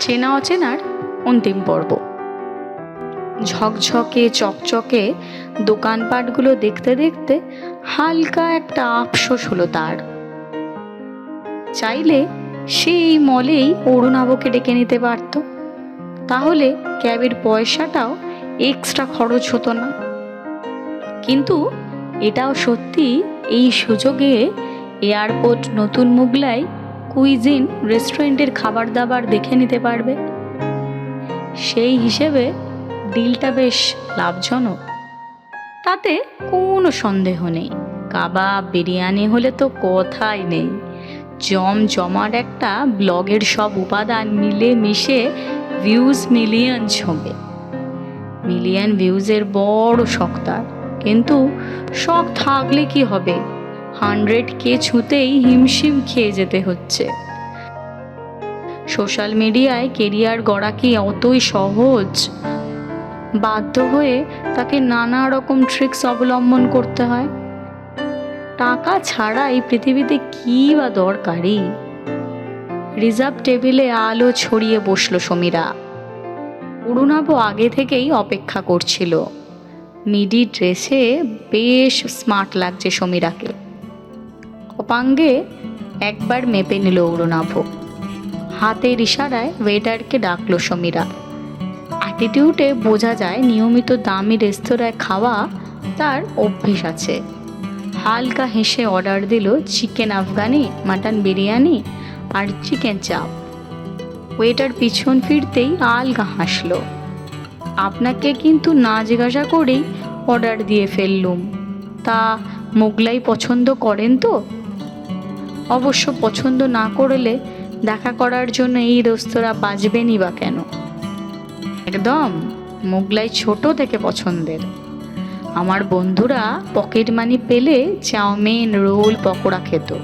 চেনা অচেনার অন্তিম পর্ব। ঝকঝকে, চকচকে দোকানপাটগুলো দেখতে দেখতে হালকা একটা আফসোস হলো তার। চাইলে সে এই মলেই অরুণাবকে ডেকে নিতে পারত। তাহলে ক্যাবের পয়সাটাও এক্সট্রা খরচ হতো না। কিন্তু এটাও সত্যি এই সুযোগে এয়ারপোর্ট নতুন মুগলাই কুইজিন রেস্টুরেন্টের খাবার দাবার দেখে নিতে পারবে। সেই হিসেবে ডিলটা বেশ লাভজনক। তাতে কোনো সন্দেহ নেই। কাবাব, বিরিয়ানি হলে তো কথাই নেই। জম জমাট একটা ব্লগের সব উপাদান মিলে মিশে ভিউজ মিলিয়ন ছবে। মিলিয়ন ভিউজের বড় শখ তার। কিন্তু শখ থাকলে কি হবে? হান্ড্রেড কে ছুঁতেই হিমশিম খেয়ে যেতে হচ্ছে। সোশ্যাল মিডিয়ায় কেরিয়ার গড়া কি অতই সহজ? বাধ্য হয়ে তাকে নানা রকম ট্রিক্স অবলম্বন করতে হয়। টাকা ছাড়া এই পৃথিবীতে কী বা দরকারি? রিজার্ভ টেবিলে আলো ছড়িয়ে বসল সমীরা। অরুণাভ আগে থেকেই অপেক্ষা করছিল। মিডি ড্রেসে বেশ স্মার্ট লাগছে সমীরাকে। অপাঙ্গে একবার মেপে নিল অরুণাভ। হাতের ইশারায় ওয়েটারকে ডাকলো সমীরা। অ্যাটিটিউডে বোঝা যায় নিয়মিত দামি রেস্তোরাঁয় খাওয়া তার অভ্যেস আছে। হালকা হেসে অর্ডার দিল চিকেন আফগানি মাটন বিরিয়ানি আর চিকেন চাপ। ওয়েটার পিছন ফিরতেই আলগা হাসলো। আপনাকে কিন্তু না জিজ্ঞাসা করেই অর্ডার দিয়ে ফেললুম। তা মোগলাই পছন্দ করেন তো? অবশ্য পছন্দ না করলে দেখা করার জন্য এই রেস্তোরাঁ বাজবেনই বা কেন? একদম, মোগলাই ছোট থেকে পছন্দের। আমার বন্ধুরা পকেট মানি পেলে চাউমিন, রোল, পকোড়া খেত।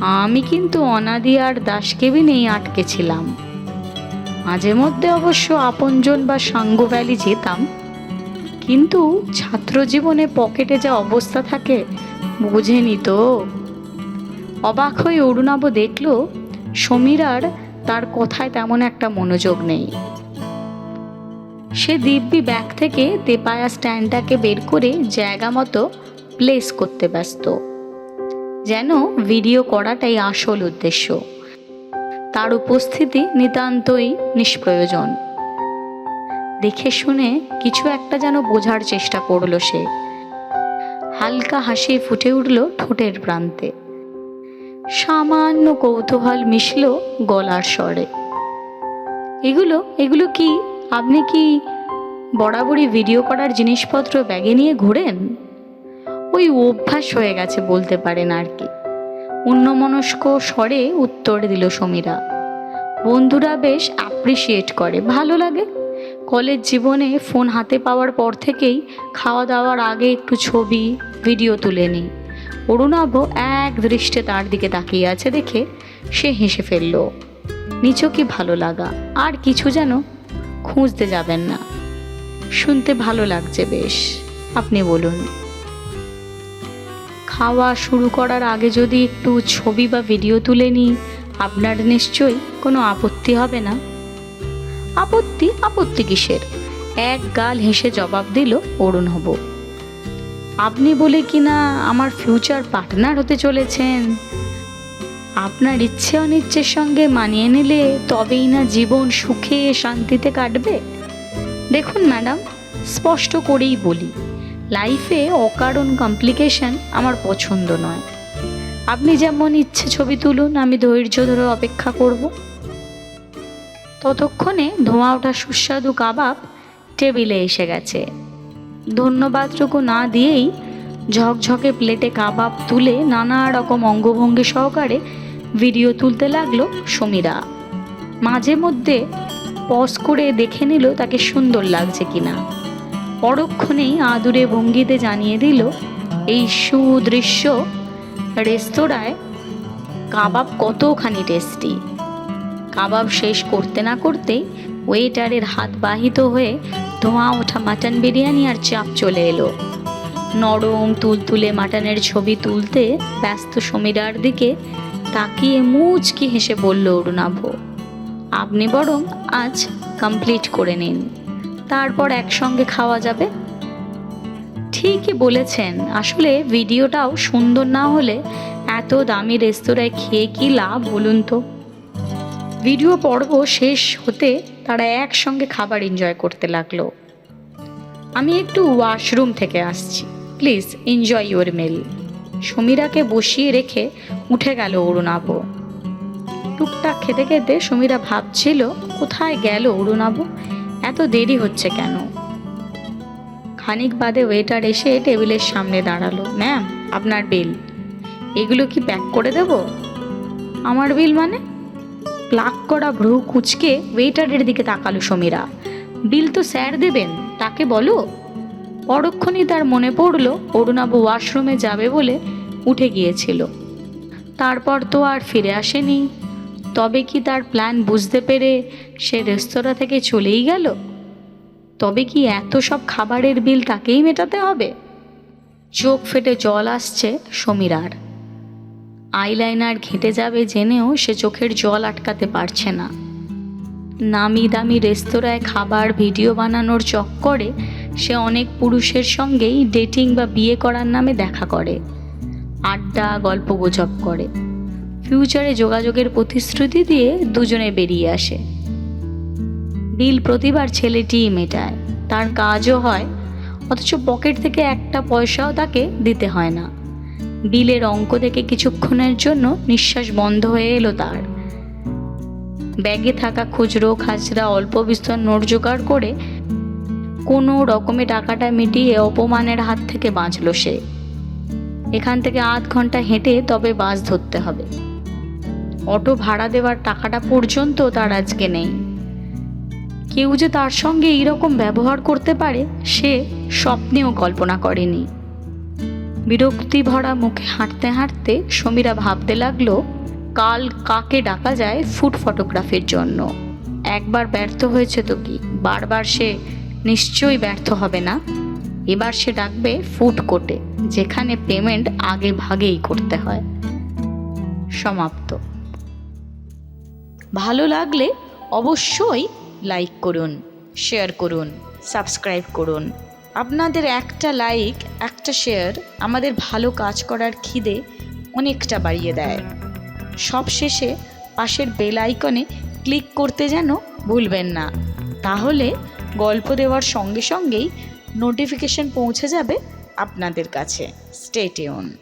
আমি কিন্তু অনাদি আর দাস কেবিনেই আটকে ছিলাম। মাঝে মধ্যে অবশ্য আপনজন বা সাঙ্গ ভ্যালি যেতাম। কিন্তু ছাত্র জীবনে পকেটে যা অবস্থা থাকে, বুঝেনি তো। অবাক হয়ে অরুণাব দেখল, সমীরার তার কথায় তেমন একটা মনোযোগ নেই। সে দিব্যি ব্যাগ থেকে তেপায়া স্ট্যান্ডটাকে বের করে জায়গা মতো প্লেস করতে ব্যস্ত। যেন ভিডিও করাটাই আসল উদ্দেশ্য। তার উপস্থিতি নিতান্তই নিষ্প্রয়োজন। দেখে শুনে কিছু একটা যেন বোঝার চেষ্টা করল সে। হালকা হাসি ফুটে উঠল ঠোঁটের প্রান্তে। সামান্য কৌতূহল মিশল গলার স্বরে। এগুলো এগুলো কি? আপনি কি বরাবরই ভিডিও করার জিনিসপত্র ব্যাগে নিয়ে ঘোরেন? ওই অভ্যাস হয়ে গেছে বলতে পারেন আর কি। অন্যমনস্ক স্বরে উত্তর দিল সমীরা। বন্ধুরা বেশ অ্যাপ্রিসিয়েট করে, ভালো লাগে। কলেজ জীবনে ফোন হাতে পাওয়ার পর থেকেই খাওয়া দাওয়ার আগে একটু ছবি, ভিডিও তুলে নিই। অরুণাভ এক দৃষ্টে তার দিকে তাকিয়ে আছে দেখে সে হেসে ফেলল নিচকি ভালো লাগা? আর কিছু যেন খুঁজতে যাবেন না। শুনতে ভালো লাগছে বেশ। আপনি বলুন। খাওয়া শুরু করার আগে যদি একটু ছবি বা ভিডিও তুলে নিই, আপনার নিশ্চয়ই কোনো আপত্তি হবে না? আপত্তি? আপত্তি কিসের? এক গাল হেসে জবাব দিল অরুণ হব আপনি বলে কি না আমার ফিউচার পার্টনার হতে চলেছেন? আপনার ইচ্ছে অনিচ্ছের সঙ্গে মানিয়ে নিলে তবেই না জীবন সুখে শান্তিতে কাটবে? দেখুন ম্যাডাম স্পষ্ট করেই বলি লাইফে অকারণ কমপ্লিকেশন আমার পছন্দ নয়। আপনি যেমন ইচ্ছে ছবি তুলুন, আমি ধৈর্য ধরে অপেক্ষা করব। ততক্ষণে ধোঁয়া ওঠা সুস্বাদু কাবাব টেবিলে এসে গেছে। ধন্যবাদটুকু না দিয়েই ঝকঝকে প্লেটে কাবাব তুলে নানা রকম অঙ্গভঙ্গি সহকারে ভিডিও তুলতে লাগল সমীরা। মাঝে মধ্যে পজ করে দেখে নিল তাকে সুন্দর লাগছে কিনা। পরক্ষণেই আদুরে ভঙ্গিতে জানিয়ে দিল, এই সুদৃশ্য রেস্তোরাঁয় কাবাব কতখানি টেস্টি? কাবাব শেষ করতে না করতেই ওয়েটারের হাত বাহিত হয়ে ধোঁয়া, ওঠা মাটন বিরিয়ানি আর চাপ চলে এলো। নরম তুলতুলে মাটনের ছবি তুলতে ব্যস্ত সমীরার দিকে তাকিয়ে মুচকি হেসে বলল, অরুণাভ, আপনি বরং আজ কমপ্লিট করে নিন। তারপর একসঙ্গে খাওয়া যাবে? ঠিকই বলেছেন। আসলে ভিডিওটাও সুন্দর না হলে এত দামি রেস্তোরাঁয় খেয়ে কি লাভ বলুন তো? ভিডিও পর্ব শেষ হতে তারা একসঙ্গে খাবার এনজয় করতে লাগল। আমি একটু ওয়াশরুম থেকে আসছি। প্লিজ এনজয় ইউর মিল সমীরাকে বসিয়ে রেখে উঠে গেল অরুণাব। টুকটাক খেতে খেতে সমীরা ভাবছিল, কোথায় গেল অরুণাব? এত দেরি হচ্ছে কেন? খানিক বাদে ওয়েটার এসে টেবিলের সামনে দাঁড়াল। ম্যাম আপনার বিল এগুলো কি প্যাক করে দেব? আমার বিল মানে? প্লাক করা ভ্রু কুচকে ওয়েটারের দিকে তাকালো সমীরা। বিল তো স্যার দেবেন, তাকে বলো? পরক্ষণই তার মনে পড়ল, অরুণাব ওয়াশরুমে যাবে বলে উঠে গিয়েছিল। তারপর তো আর ফিরে আসেনি। তবে কি তার প্ল্যান বুঝতে পেরে সে রেস্তোরাঁ থেকে চলেই গেল? তবে কি এত সব খাবারের বিল তাকেই মেটাতে হবে? চোখ ফেটে জল আসছে সমীরার। আইলাইনার ঘেঁটে যাবে জেনেও সে চোখের জল আটকাতে পারছে না। নামি দামি রেস্তোরাঁয় খাবার, ভিডিও বানানোর চক্করে সে অনেক পুরুষের সঙ্গেই ডেটিং বা বিয়ে করার নামে দেখা করে। আড্ডা, গল্প গুজব করে। ফিউচারে যোগাযোগের প্রতিশ্রুতি দিয়ে দুজনে বেরিয়ে আসে। বিল প্রতিবার ছেলেটিই মেটায়। তার কাজও হয়, অথচ পকেট থেকে একটা পয়সাও তাকে দিতে হয় না। বিলের অঙ্ক থেকে কিছুক্ষণের জন্য নিঃশ্বাস বন্ধ হয়ে এলো তার। ব্যাগে থাকা খুচরো, খাচরা, অল্প বিস্তর নোট জোগাড় করে কোনো রকমে টাকাটা মিটিয়ে অপমানের হাত থেকে বাঁচল সে। এখান থেকে আধ ঘণ্টা হেঁটে তবে বাস ধরতে হবে। অটো ভাড়া দেওয়ার টাকাটা পর্যন্ত তার আজকে নেই। কেউ যে তার সঙ্গে এইরকম ব্যবহার করতে পারে, সে স্বপ্নেও কল্পনা করেনি। বিরক্তি ভরা মুখে হাঁটতে হাঁটতে সমীরা ভাবতে লাগল, কাল কাকে ডাকা যায় ফুড ফটোগ্রাফির জন্য? একবার ব্যর্থ হয়েছে তো কি? বারবার সে নিশ্চয়ই ব্যর্থ হবে না? এবার সে ডাকবে ফুড কোর্টে, যেখানে পেমেন্ট আগে ভাগেই করতে হয়। সমাপ্ত। ভালো লাগলে অবশ্যই লাইক করুন, শেয়ার করুন, সাবস্ক্রাইব করুন। আপনাদের একটা লাইক একটা শেয়ার আমাদের ভালো কাজ করার খিদে অনেকটা বাড়িয়ে দেয়। সব শেষে পাশের বেল আইকনে ক্লিক করতে যেন ভুলবেন না। তাহলে গল্প দেওয়ার সঙ্গে সঙ্গেই নোটিফিকেশন পৌঁছে যাবে আপনাদের কাছে। স্টেটিউন